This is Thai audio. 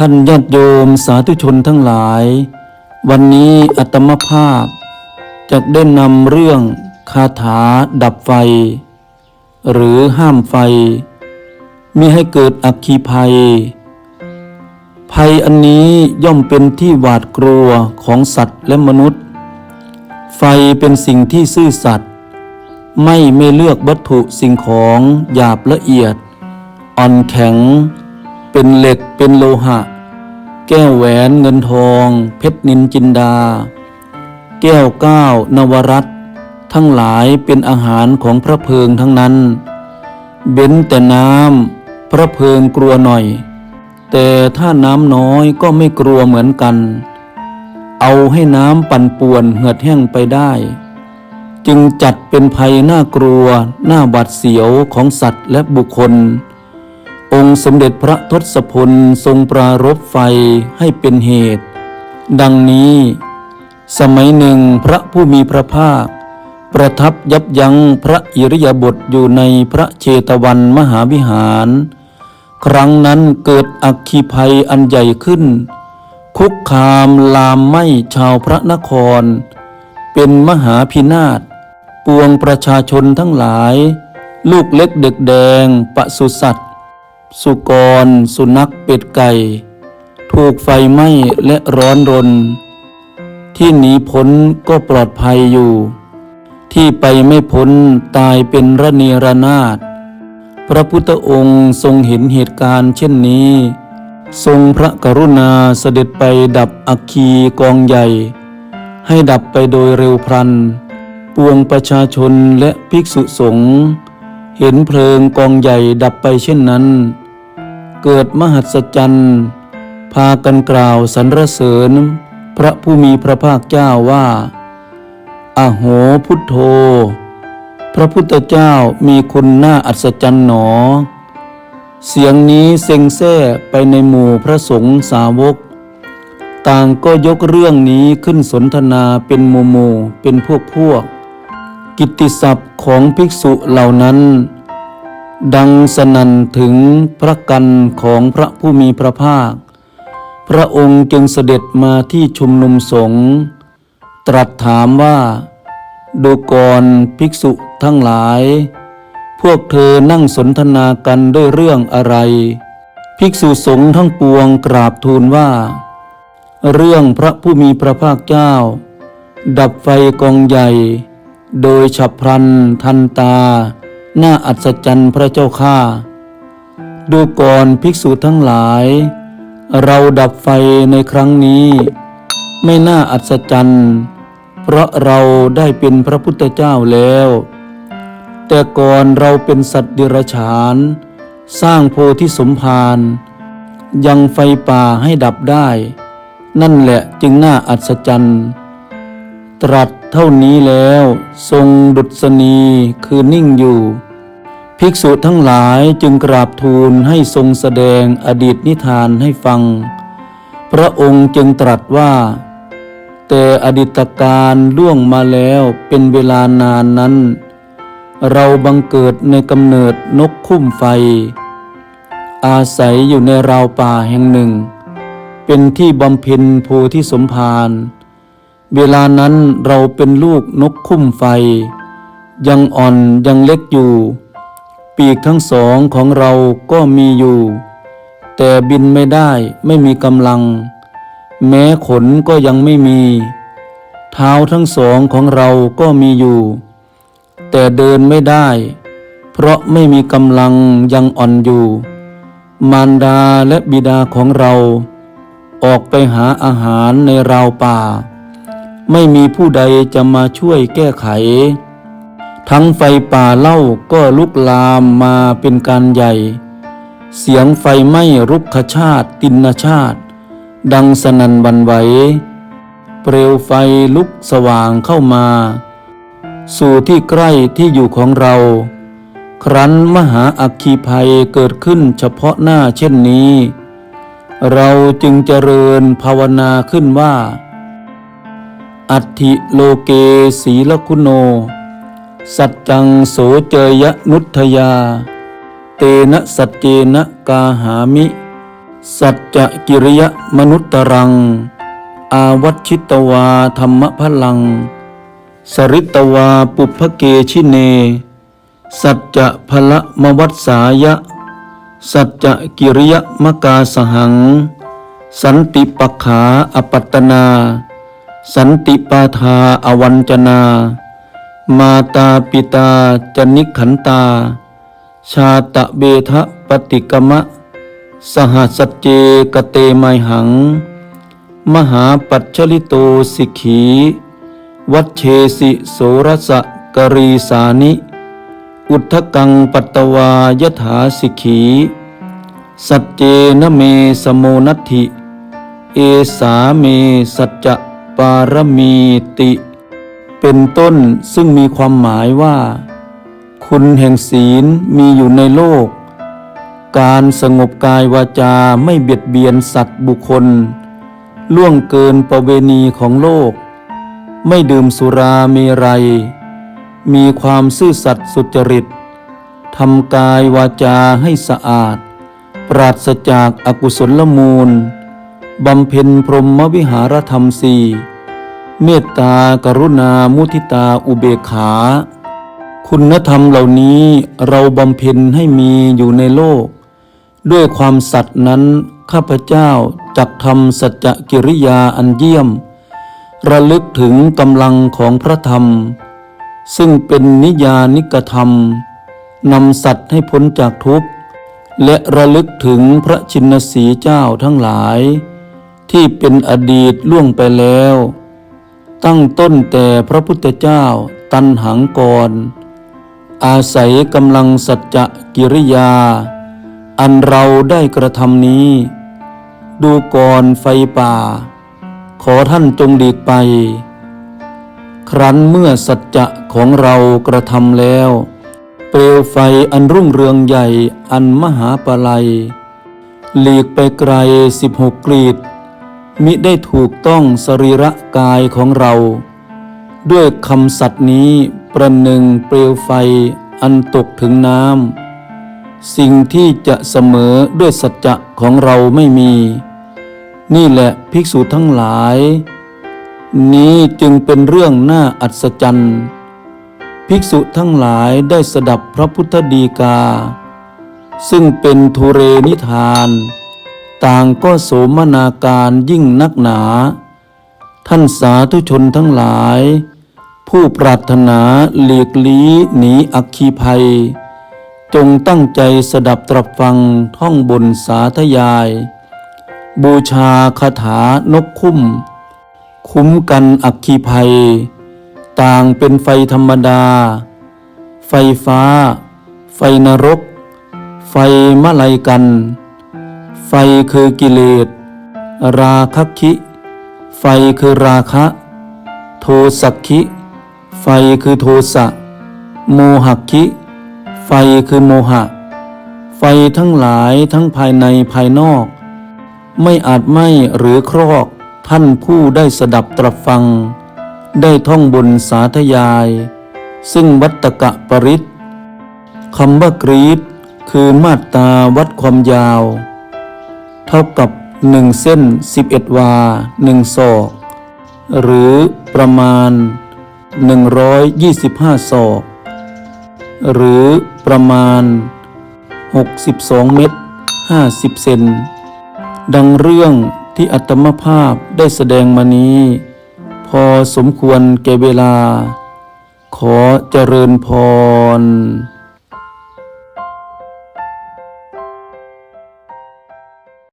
ท่านญาติโยมสาธุชนทั้งหลาย วันนี้อัตมภาพจะได้นำเรื่องคาถาดับไฟ หรือห้ามไฟมิให้เกิดอัคคีภัย ภัยอันนี้ย่อมเป็นที่หวาดกลัวของสัตว์และมนุษย์ ไฟเป็นสิ่งที่ซื่อสัตย์ไม่ไม่เลือกวัตถุสิ่งของหยาบละเอียด อ่อนแข็ง เป็นเหล็กเป็นโลหะ แก้วแหวนเงินทอง เพชรนินจินดา แก้วก้าวนวรัตทั้งหลายเป็นอาหารของพระเพลิงทั้งนั้น เบ้นแต่น้ำพระเพลิงกลัวหน่อย แต่ถ้าน้ำน้อยก็ไม่กลัวเหมือนกัน เอาให้น้ำปั่นป่วนเหือดแห้งไปได้ จึงจัดเป็นภัยน่ากลัว น่าบาดเสียวของสัตว์และบุคคล องค์สมเด็จพระทศพลทรงปรารบไฟให้เป็นเหตุ ดังนี้ สมัยหนึ่งพระผู้มีพระภาค ประทับยับยั้งพระอิริยาบถอยู่ในพระเชตวันมหาวิหาร ครั้งนั้นเกิดอัคคีภัยอันใหญ่ขึ้น คุกคามลามไหมชาวพระนคร เป็นมหาพินาศปวงประชาชนทั้งหลาย ลูกเล็กเด็กแดงปสุสัตว สุกร สุนัขเป็ดไก่ ถูกไฟไหม้และร้อนรน ที่หนีพ้นก็ปลอดภัยอยู่ ที่ไปไม่พ้นตายเป็นระเนระนาดพระพุทธองค์ทรงเห็นเหตุการณ์เช่นนี้ ทรงพระกรุณาเสด็จไปดับอัคคีกองใหญ่ ให้ดับไปโดยเร็วพลัน ปวงประชาชนและภิกษุสงฆ์ เห็นเพลิงกองใหญ่ดับไปเช่นนั้น เกิดมหัศจรรย์พากันกล่าวสรรเสริญ พระผู้มีพระภาคเจ้าว่าอโหพุทโธ พระพุทธเจ้ามีคุณน่าอัศจรรย์หนอ เสียงนี้เซ็งแซ่ไปในหมู่พระสงฆ์สาวก ต่างก็ยกเรื่องนี้ขึ้นสนทนาเป็นหมู่หมู่เป็นพวกพวก กิตติศัพท์ของภิกษุเหล่านั้น ดังสนั่นถึงพระกันของพระผู้มีพระภาค พระองค์จึงเสด็จมาที่ชุมนุมสงฆ์ตรัสถามว่าดูก่อนภิกษุทั้งหลาย พวกเธอนั่งสนทนากันด้วยเรื่องอะไร ภิกษุสงฆ์ทั้งปวงกราบทูลว่า เรื่องพระผู้มีพระภาคเจ้า ดับไฟกองใหญ่ โดยฉับพลันทันตาน่าอัศจรรย์พระเจ้าข้าดูก่อนภิกษุทั้งหลาย เราดับไฟในครั้งนี้ ไม่น่าอัศจรรย์เพราะเราได้เป็นพระพุทธเจ้าแล้ว แต่ก่อนเราเป็นสัตว์เดรัจฉาน สร้างโพธิสมภารยังไฟป่าให้ดับได้ นั่นแหละจึงน่าอัศจรรย์ ตรัส เท่านี้แล้วทรงดุษณีคือนิ่งอยู่ ภิกษุทั้งหลายจึงกราบทูลให้ทรงแสดงอดีตนิทานให้ฟัง พระองค์จึงตรัสว่า แต่อดีตการล่วงมาแล้วเป็นเวลานานนั้น เราบังเกิดในกำเนิดนกคุ้มไฟ อาศัยอยู่ในราวป่าแห่งหนึ่ง เป็นที่บำเพ็ญโพธิสมภาร เวลานั้นเราเป็นลูกนกคุ้มไฟ ยังอ่อนยังเล็กอยู่ ปีกทั้งสองของเราก็มีอยู่ แต่บินไม่ได้ไม่มีกำลัง แม้ขนก็ยังไม่มี เท้าทั้งสองของเราก็มีอยู่ แต่เดินไม่ได้ เพราะไม่มีกำลังยังอ่อนอยู่ มารดาและบิดาของเรา ออกไปหาอาหารในราวป่า ไม่มีผู้ใดจะมาช่วยแก้ไข ทั้งไฟป่าเล่าก็ลุกลามมาเป็นการใหญ่ เสียงไฟไหม้รุกขชาติตินชาติ ดังสนั่นวันไหว เปลวไฟลุกสว่างเข้ามา สู่ที่ใกล้ที่อยู่ของเรา ครั้นมหาอัคคีภัยเกิดขึ้นเฉพาะหน้าเช่นนี้ เราจึงเจริญภาวนาขึ้นว่า อัติโลเกศีลคุณโน สัจจังโสเจยนุทยา เตนะสัจเจนะกาหามิ สัจจะกิริยมนุตตรัง อาวัชิตวาธรรมพลัง สริตวาปุพเกชิเน สัจจะพละมวัตสายะ สัจจะกิริยมกาสหัง สันติปัขาอปัตตนา สันติปาทาอวัญจนา มาตาปิตาจนิขันตา ชาตะเบทะปฏิกมะ สหัสจเจกเตไมหัง มหาปัจฉลิโตสิกขี วัชเชสิโสรสะกรีสานิ อุทธกังปัตตวายถาสิกขี สัจเจนเมสโมนัตถิ เอสาเมสัจจะ ปารมีติ เป็นต้นซึ่งมีความหมายว่า คุณแห่งศีลมีอยู่ในโลก การสงบกายวาจาไม่เบียดเบียนสัตว์บุคคล ล่วงเกินประเวณีของโลก ไม่ดื่มสุราเมรัย มีความซื่อสัตย์สุจริตทำกายวาจาให้สะอาด ปราศจากอากุศลมูล บำเพ็ญพรหมวิหารธรรมสี่เมตตากรุณามุทิตาอุเบกขา คุณธรรมเหล่านี้เราบำเพ็ญให้มีอยู่ในโลก ด้วยความสัตย์นั้นข้าพเจ้าจักทำสัจจกิริยาอันเยี่ยม ระลึกถึงกำลังของพระธรรม ซึ่งเป็นนิยานิกธรรมนำสัตว์ให้พ้นจากทุกข์ และระลึกถึงพระชินสีเจ้าทั้งหลาย ที่เป็นอดีตล่วงไปแล้ว ตั้งต้นแต่พระพุทธเจ้าตันหังกร อาศัยกำลังสัจจะกิริยา อันเราได้กระทำนี้ ดูก่อนไฟป่า ขอท่านจงดีกไป ครั้นเมื่อสัจจะของเรากระทำแล้ว เปลวไฟอันรุ่งเรืองใหญ่อันมหาปลัย หลีกไปไกลสิบหกกรีด มิได้ถูกต้องสรีระกายของเรา ด้วยคำสัตย์นี้ประหนึ่งเปลวไฟอันตกถึงน้ำสิ่งที่จะเสมอด้วยสัจจะของเราไม่มี นี่แหละภิกษุทั้งหลาย นี้จึงเป็นเรื่องน่าอัศจรรย์ภิกษุทั้งหลายได้สดับพระพุทธดีกา ซึ่งเป็นทุเรนิทาน ต่างก็โสมนาการยิ่งนักหนา ท่านสาธุชนทั้งหลาย ผู้ปรารถนาหลีกลี้หนีอักคีภัย จงตั้งใจสดับตรับฟังท่องบนสาธยาย บูชาคาถานกคุ้ม คุ้มกันอักคีภัย ต่างเป็นไฟธรรมดา ไฟฟ้า ไฟนรก ไฟมะไลกัน ไฟคือกิเลส ราคคิ ไฟคือราคะ โทสักคิ ไฟคือโทสะ โมหคิ ไฟคือโมหะ ไฟทั้งหลายทั้งภายในภายนอก ไม่อาจไหม้หรือครอกท่านผู้ได้สดับตรับฟัง ได้ท่องบนสาธยาย ซึ่งวัตกะปริตคำว่ากรีดคือมาตาวัดความยาว เท่ากับหนึ่งเส้นสิบเอ็ดวาหนึ่งศอก หรือประมาณหนึ่งร้อยยี่สิบห้าศอก หรือประมาณหกสิบสองเมตรห้าสิบเซนดังเรื่องที่อัตมภาพได้แสดงมานี้ พอสมควรแก่เวลา ขอเจริญพร